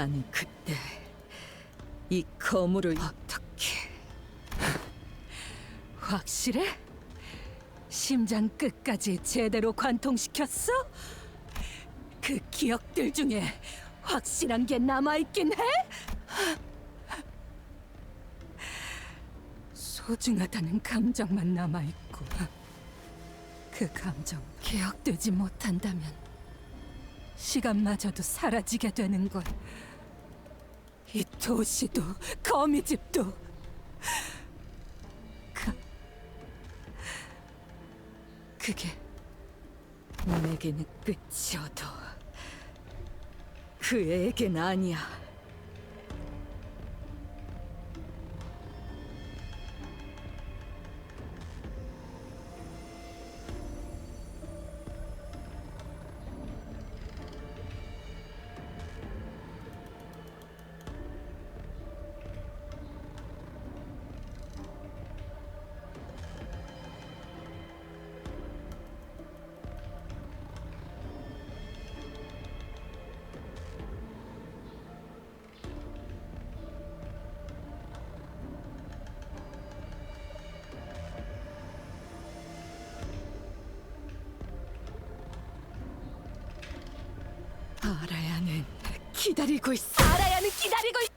나는 그때 이 거물을 어떻게 확실해? 심장 끝까지 제대로 관통시켰어? 그 기억들 중에 확실한 게 남아있긴 해? 소중하다는 감정만 남아있고 그 감정 기억되지 못한다면 시간마저도 사라지게 되는 걸. 이 도시도 거미집도 그 그게 내게는 끝이어도 그에겐 아니야. 아라야는 기다리고 있어. 아라야는 기다리고 있지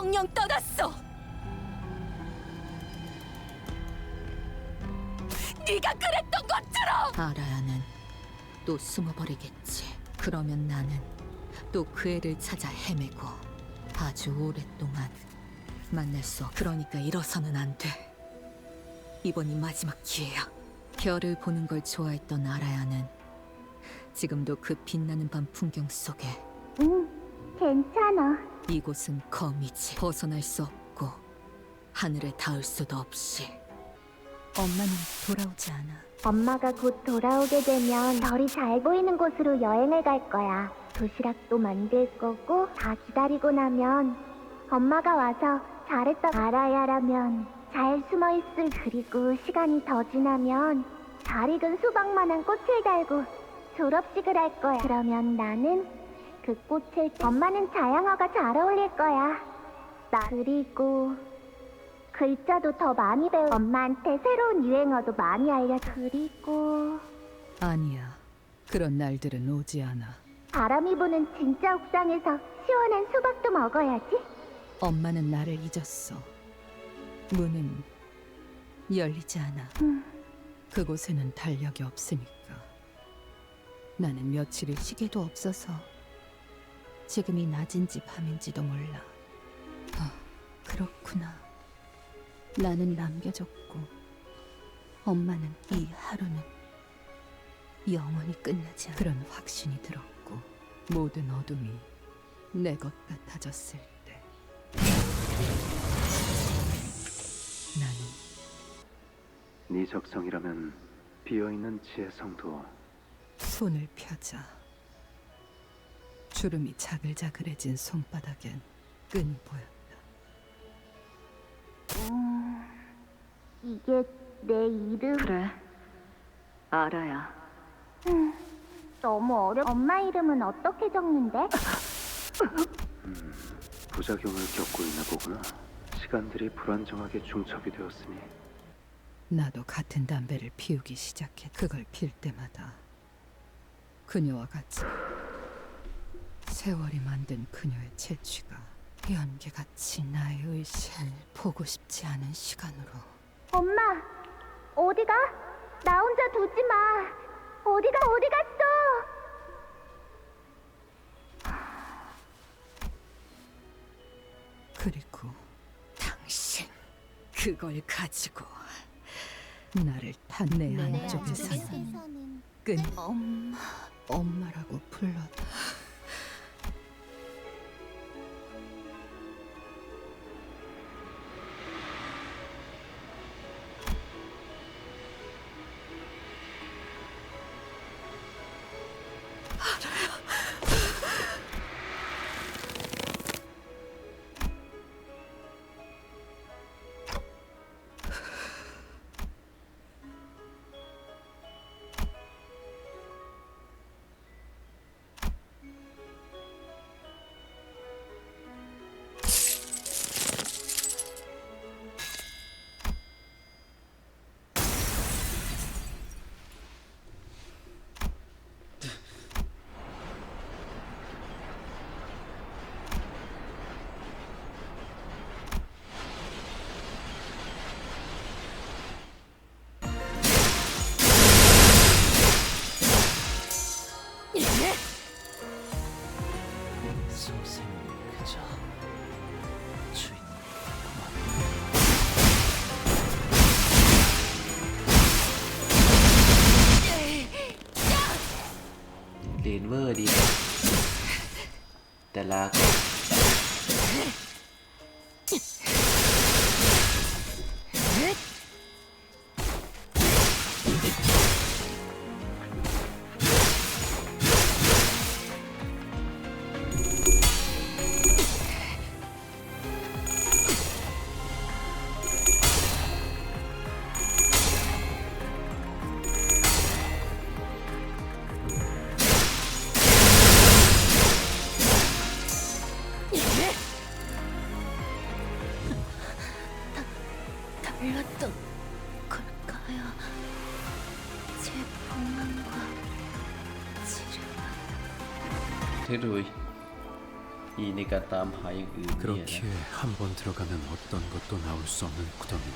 영영 떠났어. 네가 그랬던 것처럼. 아라야는 또 숨어버리겠지. 그러면 나는 또 그 애를 찾아 헤매고 아주 오랫동안 만날 수 없. 그러니까 일어서는 안 돼. 이번이 마지막 기회야. 별을 보는 걸 좋아했던 아라야는 지금도 그 빛나는 밤 풍경 속에 응, 괜찮아. 이곳은 검이지 벗어날 수 없고 하늘에 닿을 수도 없이 엄마는 돌아오지 않아 엄마가 곧 돌아오게 되면 별이 잘 보이는 곳으로 여행을 갈 거야. 도시락도 만들 거고 다 기다리고 나면 엄마가 와서 잘했다 알아야라면 잘 숨어 있을 그리고 시간이 더 지나면 잘 익은 수박만한 꽃을 달고 졸업식을 할 거야. 그러면 나는 그 꽃을 엄마는 자양어가 잘 어울릴 거야. 나 그리고 글자도 더 많이 배우 엄마한테 새로운 유행어도 많이 알려 그리고 아니야. 그런 날들은 오지 않아. 바람이 부는 진짜 옥상에서 시원한 수박도 먹어야지. 엄마는 나를 잊었어. 문은 열리지 않아. 음. 그곳에는 달력이 없으니까. 나는 며칠을 시계도 없어서 지금이 낮인지 밤인지도 몰라. 아 그렇구나. 나는 남겨졌고 엄마는 이 하루는 영원히 끝나지 않아. 그런 확신이 들었고 모든 어둠이 내 것 같아졌을 때 나는 네 적성이라면 비어있는 지혜성도 손을 펴자 주름이 자글자글해진 손바닥엔 끈이 보였다 이게 내 이름 그래. 알아야. 너무 어려 엄마 이름은 어떻게 적는데? 부작용을 겪고 있나 보구나. 시간들이 불안정하게 중첩이 되었으니 나도 같은 담배를 피우기 시작해 그걸 필 때마다 그녀와 같이 세월이 만든 그녀의 채취가 연기같이 나의 의식을 보고 싶지 않은 시간으로 엄마 어디가? 나 혼자 두지 마 어디가 어디 갔어? 그리고 당신 그걸 가지고 나를 탄내 내 안쪽에서는 끈 엄마 엄마라고 불러 선생님이 그저 주인 เดนเวอร์ดีนะแต่ลา 태로이 이니가 땀하이 그렇게 한 번 들어가면 어떤 것도 나올 수 없는 구덩이는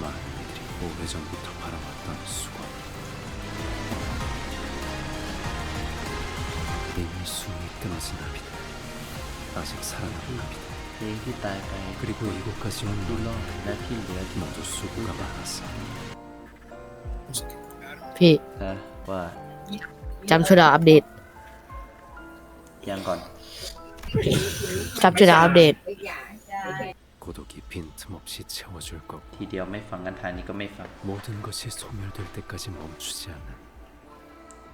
많은 이들이 오래전부터 바라왔던 수건. 이미 숨이 끊어진 나비들. 아직 살아남은 나비들. 그리고 이곳까지 온 너희들 모두 수고가 많았어 พี่ นะว่า จำชุดาวอัปเดต ยังก่อน จำชุดาวอัปเดต 고독이 빈틈없이 채워줄 거고 ทีเดียวไม่ฟังกันทางนี้ก็ไม่ฟัง 모든 것이 소멸될 때까지 멈추지 않는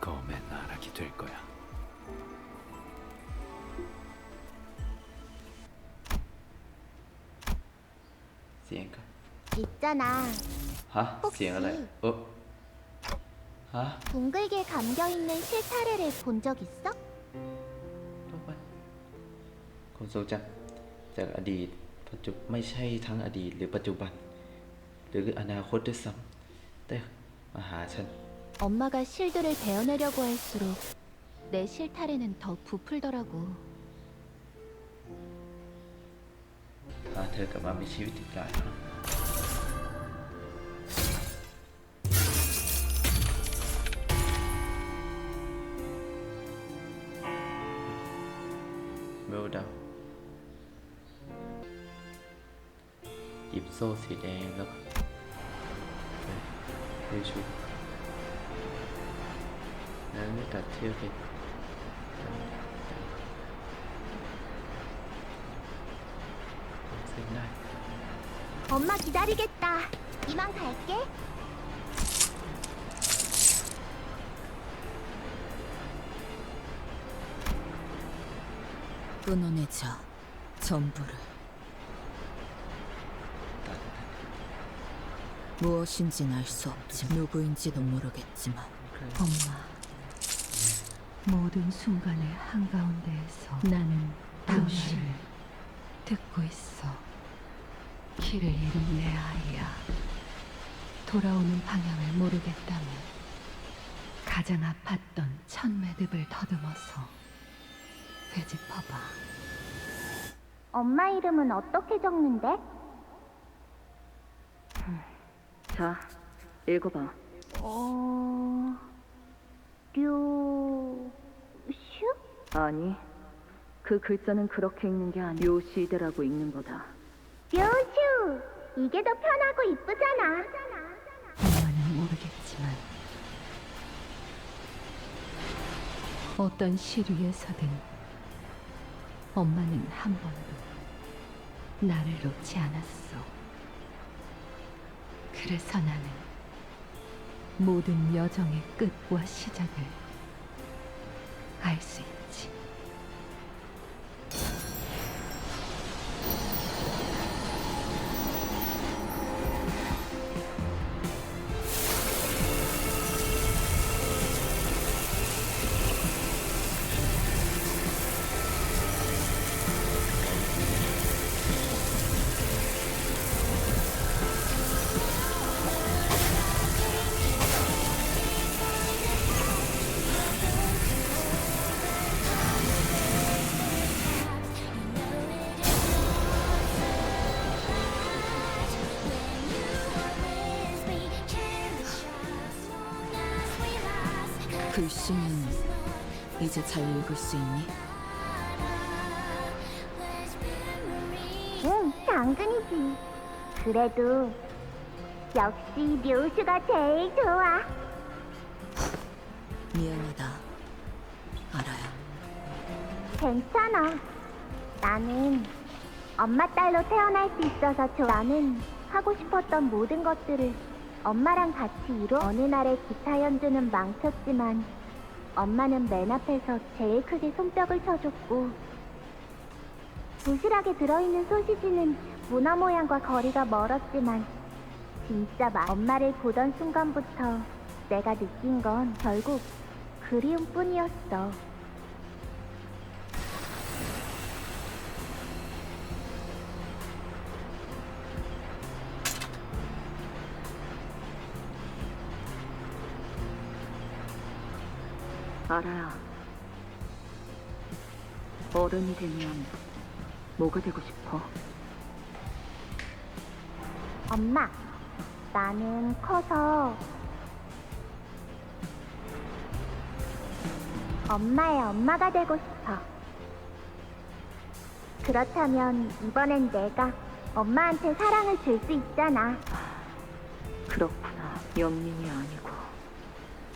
검의 나락이 될 거야. เสียงกัน 있잖아. ฮะ เสียงอะไร เออ ฮะ 둥글게 감겨 있는 실타래를 본 적 있어? ทุกวันคนทรงจำจากอดีต ปัจจุบันไม่ใช่ทั้งอดีตหรือปัจจุบัน หรืออนาคตด้วยซ้ำแต่มาหาฉัน 엄마가 실드를 베어내려고 할수록 내 실타래는 더 부풀더라고. พาเธอกลับมามีชีวิตอีกหลายครั้ง そう、はい、よいしょなか強い엄마기다리겠다이만갈게 끊어내자 전부를 무엇인진 알 수 없지 누구인지도 모르겠지만 엄마, 모든 순간의 한가운데에서 나는 당신을 듣고 있어. 길을 잃은 내 아이야. 돌아오는 방향을 모르겠다면 가장 아팠던 첫 매듭을 더듬어서 되짚어봐. 엄마 이름은 어떻게 적는데? 자, 읽어봐. 어... 류... 슈? 아니, 그 글자는 그렇게 읽는 게 아니. 요시대라고 읽는 거다. 류슈! 이게 더 편하고 이쁘잖아. 엄마는 모르겠지만 어떤 시류에서든 엄마는 한 번도 나를 놓지 않았어. 그래서 나는 모든 여정의 끝과 시작을 알 수 있지. 읽을 수 있니? 응, 당근이지. 그래도 역시 류슈가 제일 좋아. 미안하다. 알아요. 괜찮아. 나는 엄마 딸로 태어날 수 있어서 좋아. 나는 하고 싶었던 모든 것들을 엄마랑 같이 이뤄. 어느 날에 기타 연주는 망쳤지만 엄마는 맨 앞에서 제일 크게 손뼉을 쳐줬고 부실하게 들어있는 소시지는 문어 모양과 거리가 멀었지만 진짜 마 엄마를 보던 순간부터 내가 느낀 건 결국 그리움뿐이었어. 알아야. 어른이 되면 뭐가 되고 싶어? 엄마, 나는 커서 엄마의 엄마가 되고 싶어. 그렇다면 이번엔 내가 엄마한테 사랑을 줄 수 있잖아. 그렇구나. 영민이 아니고.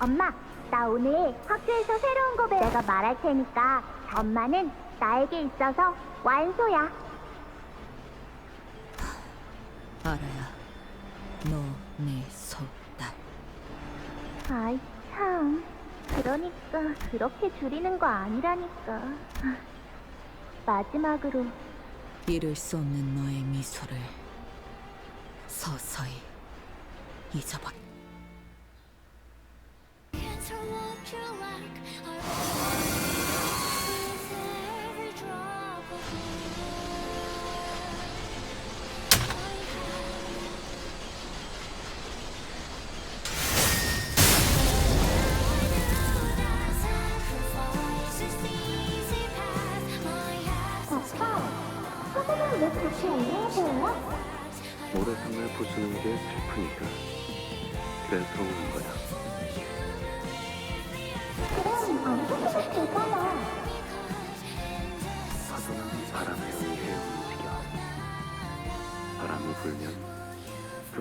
엄마, 나 오늘 학교에서 새로운 고백 내가 말할 테니까 엄마는 나에게 있어서 완소야. 알아야. 너내 소딸. 아이 참. 그러니까 그렇게 줄이는 거 아니라니까. 마지막으로 잃을 수 없는 너의 미소를 서서히 잊어버려. 오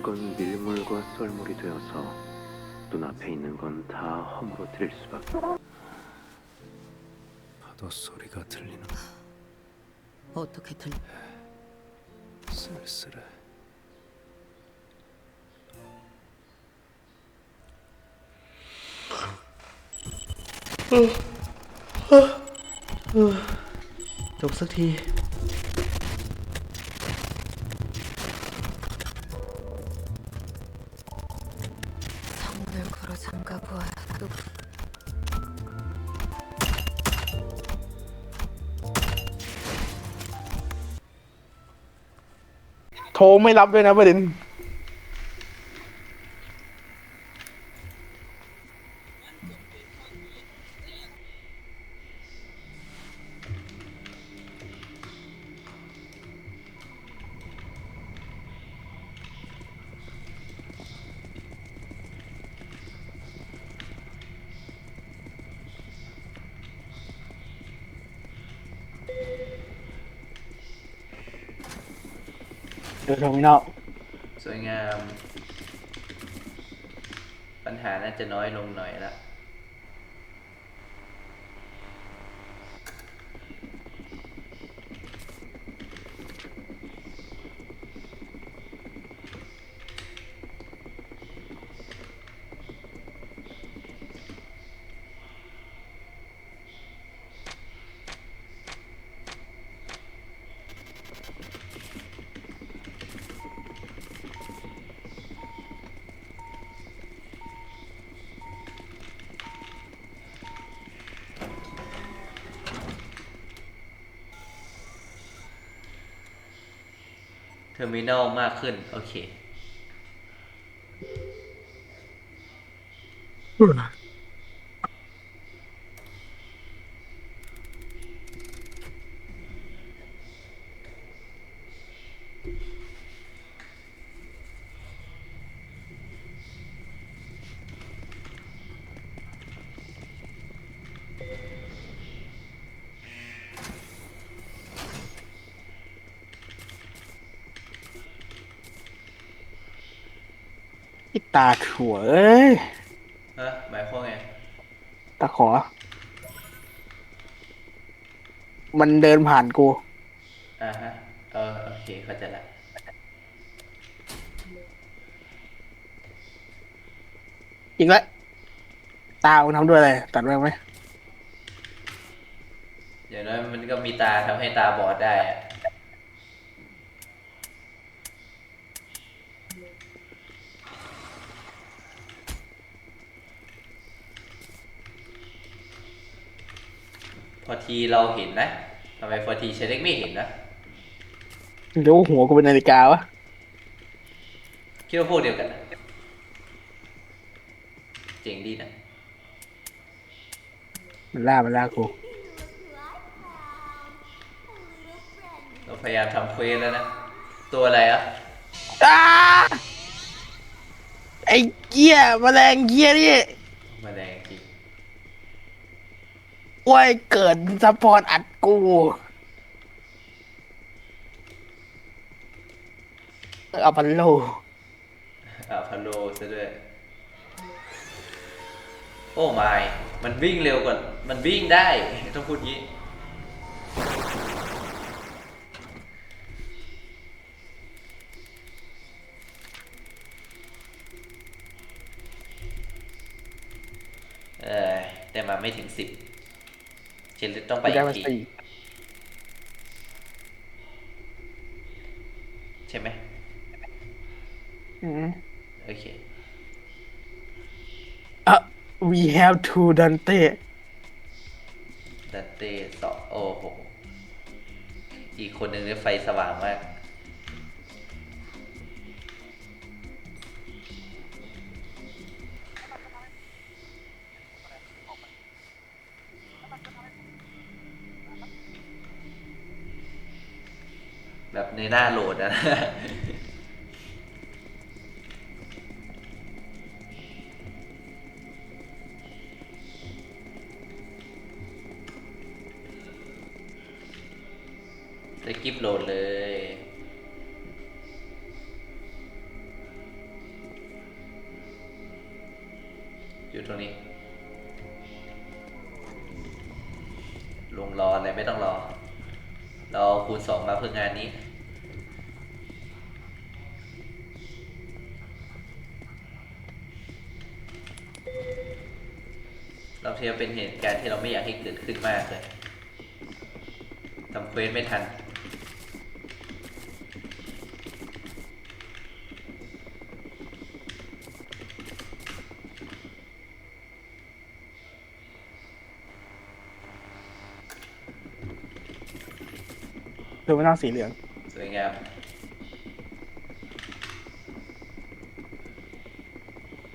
그건 밀물과 썰물이 되어서 눈앞에 있는 건 다 허물어뜨릴 수밖에. 파도 소리가 들리는 어떻게 들려? 쓸쓸해. 어. จบสักที โทรไม่รับด้วยนะประเด็น เจอเทอร์มินอลสวยงาม ปัญหาน่าจะน้อยลงหน่อยละ อร์มินอลมากขึ้น โอเค ตาถั่วเอ้ยฮะหมายความไงตาขอ มันเดินผ่านกู อ่าฮะเออโอเคเข้าใจละอีกแล้วตาคุณทำด้วยอะไรตัดแว่งไหมอย่างน้อยมันก็มีตาทำให้ตาบอดได้อะ พอทีเราเห็นนะทำไมพอทีเชเล็กไม่เห็นนะหรือว่าหัวกูเป็นนาฬิกาวะคิดว่าพวกเดียวกันนะเจ๋งดีนะมันล่ามันล่ากูเราพยายามทำเควสแล้วนะ ตัวอะไรอะอ้าไอ้เกี้ยแมลงเกี้ยนี่ แมาแรง จริงโอ้ยเกิดซัพพอร์ตอัดกูเอาพันโลอ่าพาโลซะด้วย โอ้ไม่มันวิ่งเร็วกว่า มันวิ่งได้ ต้องพูดงี้ เออแต่มาไม่ถึงสิบ เชนลิตต้องไปไปอีได้กมาทีสี่ใช่ไหมอืม โอเคอะ we have to Dante ดันเต้สองโอ้โห อีกคนหนึ่งเนี่ยไฟสว่างมาก แบบในหน้าโหลดอะจะกิฟโหลดเลยอยู่ตรงนี้ ลงรออะไรไม่ต้องรอ เราคูณสองมาเพื่องานนี้ เราเทียบเป็นเหตุการณ์ที่เราไม่อยากให้เกิดขึ้นมากเลยทำเควสไม่ทันเธอไม่ต้องสีเหลือง สวยงาม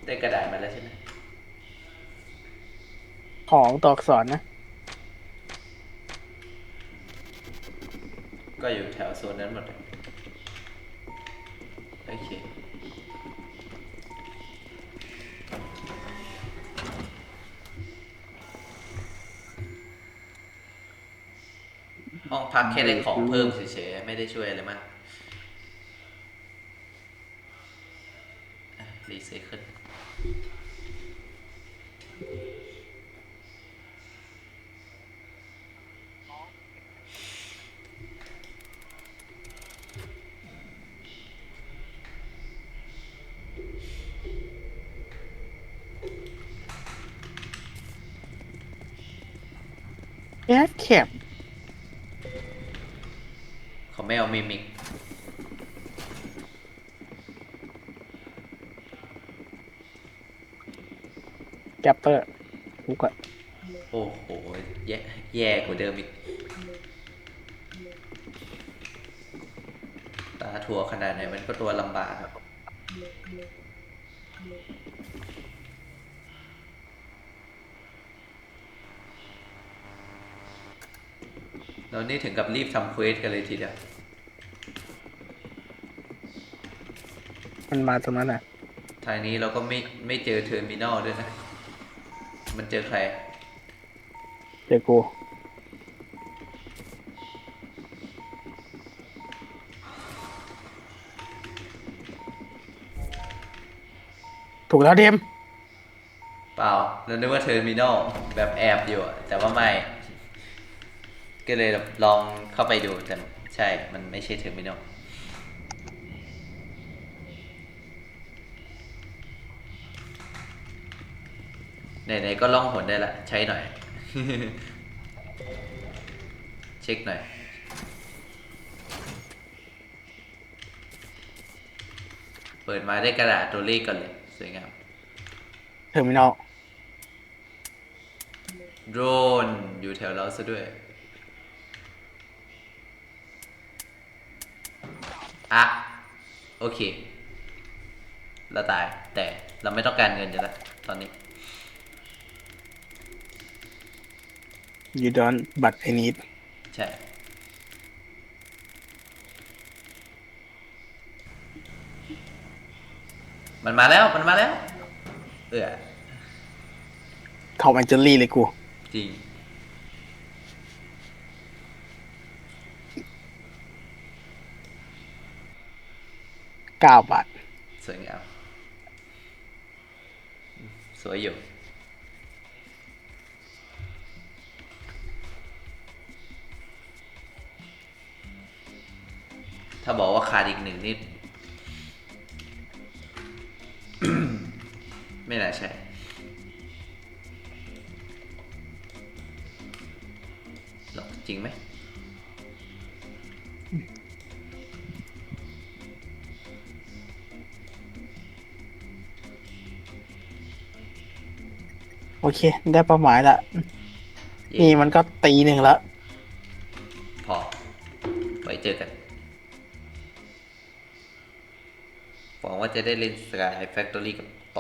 ได้กระดาษมาแล้วใช่ไหม ของตัวอักษรนะ ก็อยู่แถวโซนนั้นหมดโอเค ห้องพักแค่ได้ของเพิ่มเฉยๆ ไม่ได้ช่วยอะไรมาก ไซเคิลๆ แอบแคบเขาไม่เอามิมิกแกปเปอร์กูก็โอ้โห แย่แย่กว่าเดิมอีก ตาทัวขนาดไหนมันก็ตัวลำบากครับ เรานี่ถึงกับรีบทำเควสกันเลยทีเดียว มันมาตรงนั้นอะทางนี้เราก็ไม่ไม่เจอเทอร์มินอลด้วยนะ มันเจอใคร เจอกูถูกแล้วเทมเปล่าเรานึกว่าเทอร์มินอลแบบแอบอยู่อะแต่ว่าไม่ ก็เลยลองเข้าไปดูแต่ใช่ มันไม่ใช่เทอร์มินอลไหนๆก็ล่องหนได้ละ ใช้หน่อย เช็คหน่อย เปิดมาได้กระดาษตัวเลขก่อนเลย สวยงามเทอร์มินอลโดรนอยู่แถวเราซะด้วย อะ โอเค เราตาย แต่เราไม่ต้องการเงินจะละตอนนี้ยูดอนบัตไอนิดใช่ มันมาแล้ว มันมาแล้ว เออทอมแอนเจลี่เลยกู จริง เก้าบาท สวยงาม สวยอยู่ถ้าบอกว่าขาดอีกหนึ่งนิด ไม่น่าใช่ หรอกจริงไหม โอเค ได้เป้าหมายละ เย้นี่มันก็ตีหนึ่งแล้วพอ ไว้เจอกันหวังว่าจะได้เล่น Sky Factory กับโต